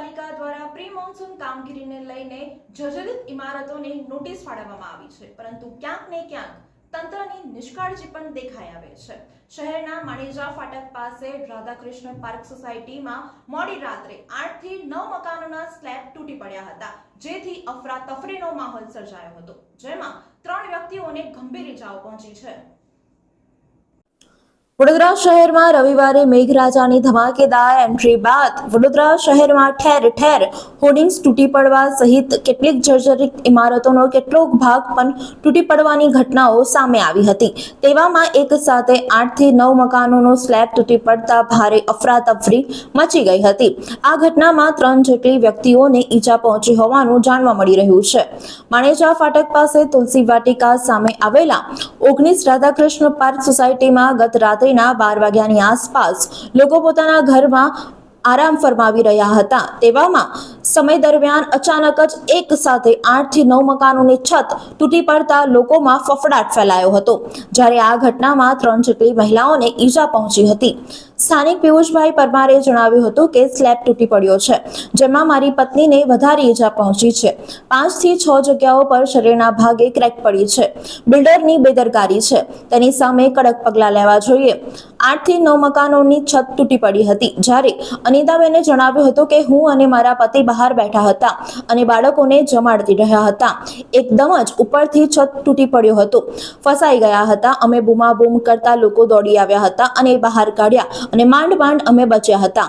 નગરપાલિકા દ્વારા pre monsoon કામગીરીને લઈને જર્જરિત ઇમારતોને નોટિસ ફાળવવામાં આવી છે. પરંતુ ક્યાંક ને ક્યાંક તંત્રની નિષ્કાળજી પણ દેખાઈ આવે છે. શહેરના માણેજા ફાટક પાસે રાધાકૃષ્ણ પાર્ક સોસાયટીમાં મોડી રાત્રે આઠથી નવ મકાનોના સ્લેબ તૂટી પડ્યા હતા, જેથી અફરાતફરીનો માહોલ સર્જાયો હતો, જેમાં ત્રણ વ્યક્તિઓને ગંભીર ઇજાઓ પહોંચી છે. વડોદરા શહેરમાં રવિવારે મેઘરાજાની ધમાકેદાર એન્ટ્રી બાદ વડોદરા શહેરમાં ઠેર ઠેર હોર્ડિંગ્સ તૂટી પડવા સહિત કેટલીક જર્જરિત ઇમારતોનો કેટલોક ભાગ પણ તૂટી પડવાની ઘટનાઓ સામે આવી હતી. તેવામાં એક સાથે આઠથી નવ મકાનોનો સ્લેબ તૂટી પડતા ભારે અફરાતફરી મચી ગઈ હતી. આ ઘટનામાં ત્રણ જેટલી વ્યક્તિઓને ઈજા પહોંચી હોવાનું જાણવા મળી રહ્યું છે. માણેજા ફાટક પાસે તુલસી વાટિકા સામે આવેલા ઓગણીસ રાધાકૃષ્ણ પાર્ક સોસાયટીમાં ગત રાત્રિના બાર વાગ્યાની આસપાસ લોકો પોતાના ઘરમાં આરામ ફરમાવી રહ્યા હતા. તેવામાં સમય દરમિયાન અચાનક જ એક સાથે આઠથી નવ મકાનોની છત તૂટી પડતા લોકોમાં ફફડાટ ફેલાયો હતો. જ્યારે આ ઘટનામાં ત્રણ જેટલી મહિલાઓને ઈજા પહોંચી હતી. સ્થાનિક પિયુષભાઈ પરમારે જણાવ્યું હતું કે સ્લેબ તૂટી પડ્યો છે, જેમાં મારી પત્નીને વધારે ઈજા પહોંચી છે. પાંચથી છ જગ્યાઓ પર શરીરના ભાગે ક્રેક પડી છે. બિલ્ડરની બેદરકારી છે. તેની સામે કડક પગલાં લેવા જોઈએ. આઠથી નવ મકાનોની છત તૂટી પડી હતી. જ્યારે અનિતાબેને જણાવ્યું હતું કે હું અને મારા પતિ બહાર બેઠા હતા અને બાળકોને જમાડતી રહ્યા હતા. એકદમ જ ઉપરથી છત તૂટી પડ્યો હતો. ફસાઈ ગયા હતા. અમે બૂમાબૂમ કરતા લોકો દોડી આવ્યા હતા અને બહાર કાઢ્યા અને માંડ માંડ અમે બચ્યા હતા.